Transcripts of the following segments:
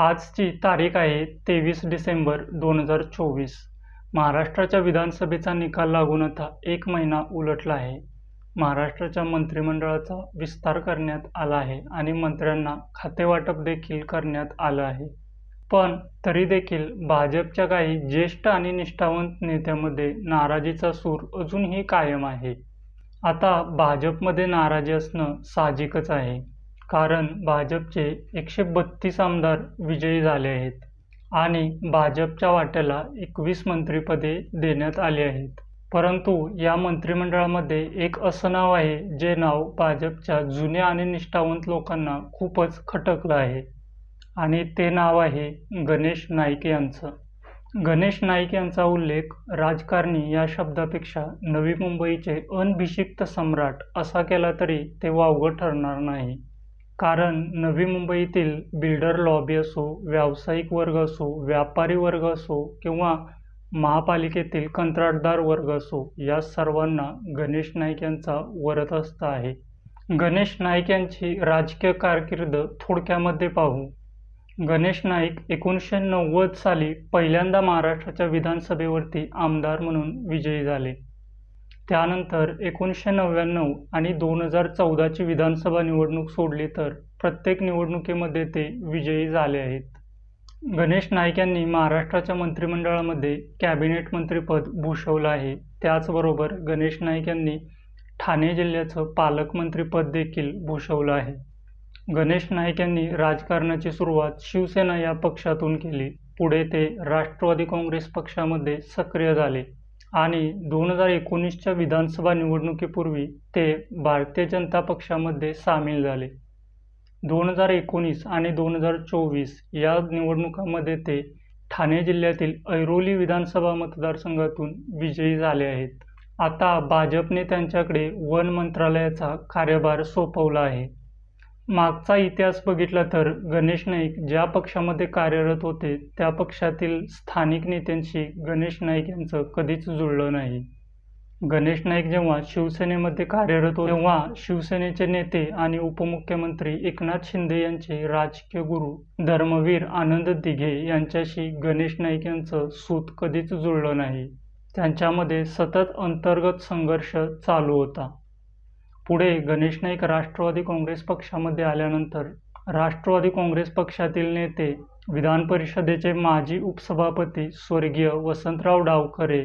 आजची तारीख आहे तेवीस डिसेंबर दोन हजार चोवीस. महाराष्ट्राच्या विधानसभेचा निकाल लागून आता एक महिना उलटला आहे. महाराष्ट्राच्या मंत्रिमंडळाचा विस्तार करण्यात आला आहे आणि मंत्र्यांना खातेवाटप देखील करण्यात आलं आहे. पण तरी देखील भाजपच्या काही ज्येष्ठ आणि निष्ठावंत नेत्यामध्ये नाराजीचा सूर अजूनही कायम आहे. आता भाजपमध्ये नाराजी असणं साहजिकच आहे. कारण भाजपचे एकशे बत्तीस आमदार विजयी झाले आहेत आणि भाजपच्या वाट्याला एकवीस मंत्रिपदे देण्यात आली आहेत. परंतु या मंत्रिमंडळामध्ये एक असं नाव आहे जे नाव भाजपच्या जुन्या आणि निष्ठावंत लोकांना खूपच खटकलं आहे. आणि ते नाव आहे गणेश नाईक यांचं. गणेश नाईक यांचा उल्लेख राजकारणी या शब्दापेक्षा नवी मुंबईचे अनभिषिक्त सम्राट असा केला तरी ते वावगं ठरणार नाही. कारण नवी मुंबईतील बिल्डर लॉबी असो व्यावसायिक वर्ग असो व्यापारी वर्ग असो किंवा महापालिकेतील कंत्राटदार वर्ग असो या सर्वांना गणेश नाईक यांचा वरदहस्त आहे. गणेश नाईक यांची राजकीय कारकीर्द थोडक्यामध्ये पाहू. गणेश नाईक एकोणीसशे नव्वद साली पहिल्यांदा महाराष्ट्राच्या विधानसभेवरती आमदार म्हणून विजयी झाले. त्यानंतर एकोणीसशे नव्याण्णव आणि दोन हजार चौदाची विधानसभा निवडणूक सोडली तर प्रत्येक निवडणुकीमध्ये ते विजयी झाले आहेत. गणेश नाईक यांनी महाराष्ट्राच्या मंत्रिमंडळामध्ये कॅबिनेट मंत्रीपद भूषवलं आहे. त्याचबरोबर गणेश नाईक यांनी ठाणे जिल्ह्याचं पालकमंत्रीपद देखील भूषवलं आहे. गणेश नाईक यांनी राजकारणाची सुरुवात शिवसेना या पक्षातून केली. पुढे ते राष्ट्रवादी काँग्रेस पक्षामध्ये सक्रिय झाले. आणि दोन हजार एकोणीसच्या विधानसभा निवडणुकीपूर्वी ते भारतीय जनता पक्षामध्ये सामील झाले. दोन हजार एकोणीस आणि दोन हजार चोवीस या निवडणुकामध्ये ते ठाणे जिल्ह्यातील ऐरोली विधानसभा मतदारसंघातून विजयी झाले आहेत. आता भाजपने त्यांच्याकडे वन मंत्रालयाचा कार्यभार सोपवला आहे. मागचा इतिहास बघितला तर गणेश नाईक ज्या पक्षामध्ये कार्यरत होते त्या पक्षातील स्थानिक नेत्यांशी गणेश नाईक यांचं कधीच जुळलं नाही. गणेश नाईक जेव्हा शिवसेनेमध्ये कार्यरत होते तेव्हा शिवसेनेचे नेते आणि उपमुख्यमंत्री एकनाथ शिंदे यांचे राजकीय गुरु धर्मवीर आनंद दिघे यांच्याशी गणेश नाईक यांचं सूत कधीच जुळलं नाही. त्यांच्यामध्ये सतत अंतर्गत संघर्ष चालू होता. पुढे गणेश नाईक राष्ट्रवादी काँग्रेस पक्षामध्ये आल्यानंतर राष्ट्रवादी काँग्रेस पक्षातील नेते विधान परिषदेचे माजी उपसभापती स्वर्गीय वसंतराव डावखरे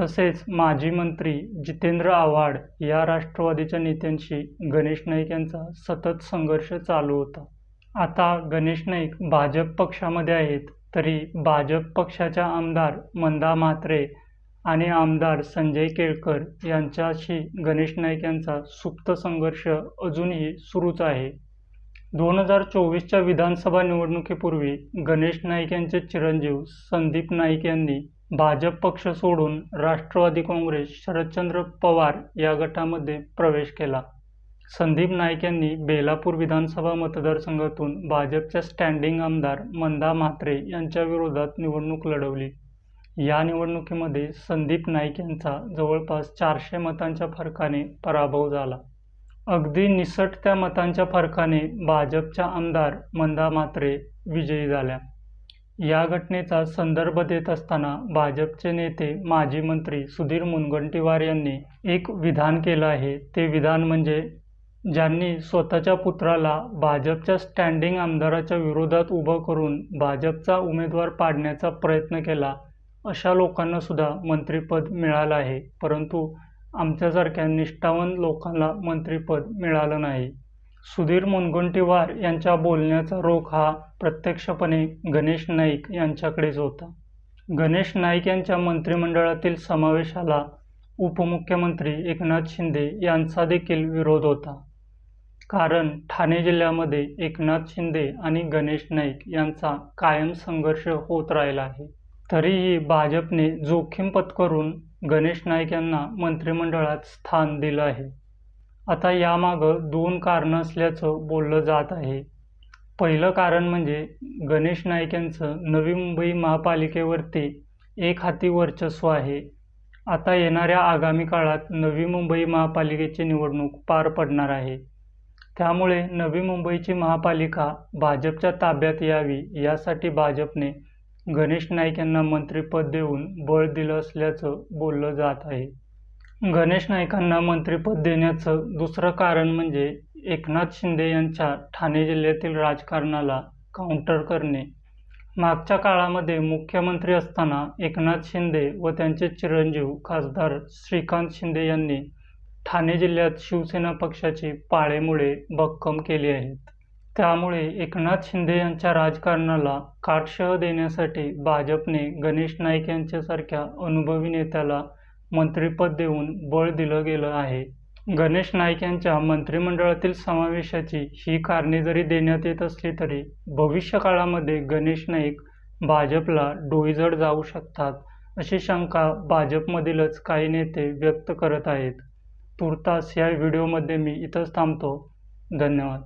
तसेच माजी मंत्री जितेंद्र आव्हाड या राष्ट्रवादीच्या नेत्यांशी गणेश नाईक यांचा सतत संघर्ष चालू होता. आता गणेश नाईक भाजप पक्षामध्ये आहेत तरी भाजप पक्षाच्या आमदार मंदा म्हात्रे आणि आमदार संजय केळकर यांच्याशी गणेश नाईक यांचा सुप्त संघर्ष अजूनही सुरूच आहे. दोन हजार चोवीसच्या विधानसभा निवडणुकीपूर्वी गणेश नाईक यांचे चिरंजीव संदीप नाईक यांनी भाजप पक्ष सोडून राष्ट्रवादी काँग्रेस शरदचंद्र पवार या गटामध्ये प्रवेश केला. संदीप नाईक यांनी बेलापूर विधानसभा मतदारसंघातून भाजपच्या स्टँडिंग आमदार मंदा म्हात्रे यांच्या विरोधात निवडणूक लढवली. या निवडणुकीमध्ये संदीप नाईक यांचा जवळपास चारशे मतांच्या फरकाने पराभव झाला. अगदी निसटत्या मतांच्या फरकाने भाजपच्या आमदार मंदा म्हात्रे विजयी झाल्या. या घटनेचा संदर्भ देत असताना भाजपचे नेते माजी मंत्री सुधीर मुनगंटीवार यांनी एक विधान केलं आहे. ते विधान म्हणजे ज्यांनी स्वतःच्या पुत्राला भाजपच्या स्टँडिंग आमदाराच्या विरोधात उभं करून भाजपचा उमेदवार पाडण्याचा प्रयत्न केला अशा लोकांना सुद्धा मंत्रिपद मिळालं आहे. परंतु आमच्यासारख्या निष्ठावंत लोकांना मंत्रिपद मिळालं नाही. सुधीर मुनगंटीवार यांच्या बोलण्याचा रोख हा प्रत्यक्षपणे गणेश नाईक यांच्याकडेच होता. गणेश नाईक यांच्या मंत्रिमंडळातील समावेशाला उपमुख्यमंत्री एकनाथ शिंदे यांचा देखील विरोध होता. कारण ठाणे जिल्ह्यामध्ये एकनाथ शिंदे आणि गणेश नाईक यांचा कायम संघर्ष होत राहिला आहे. तरीही भाजपने जोखीम पत्करून गणेश नाईक यांना मंत्रिमंडळात स्थान दिलं आहे. आता यामागं दोन कारणं असल्याचं बोललं जात आहे. पहिलं कारण म्हणजे गणेश नाईक यांचं नवी मुंबई महापालिकेवरती एक हाती वर्चस्व आहे. आता येणाऱ्या आगामी काळात नवी मुंबई महापालिकेची निवडणूक पार पडणार आहे. त्यामुळे नवी मुंबईची महापालिका भाजपच्या ताब्यात यावी यासाठी भाजपने गणेश नाईक यांना मंत्रिपद देऊन बळ दिलं असल्याचं बोललं जात आहे. गणेश नाईकांना मंत्रिपद देण्याचं दुसरं कारण म्हणजे एकनाथ शिंदे यांच्या ठाणे जिल्ह्यातील राजकारणाला काउंटर करणे. मागच्या काळामध्ये मुख्यमंत्री असताना एकनाथ शिंदे व त्यांचे चिरंजीव खासदार श्रीकांत शिंदे यांनी ठाणे जिल्ह्यात शिवसेना पक्षाची पाळेमुळे भक्कम केली आहेत. त्यामुळे एकनाथ शिंदे यांच्या राजकारणाला काटशह देण्यासाठी भाजपने गणेश नाईक यांच्यासारख्या अनुभवी नेत्याला मंत्रिपद देऊन बळ दिलं गेलं आहे. गणेश नाईक यांच्या मंत्रिमंडळातील समावेशाची ही कारणे जरी देण्यात येत असली तरी भविष्यकाळामध्ये गणेश नाईक भाजपला डोईजड जाऊ शकतात अशी शंका भाजपमधीलच काही नेते व्यक्त करत आहेत. तुर्तास या व्हिडिओमध्ये मी इथंच थांबतो. धन्यवाद.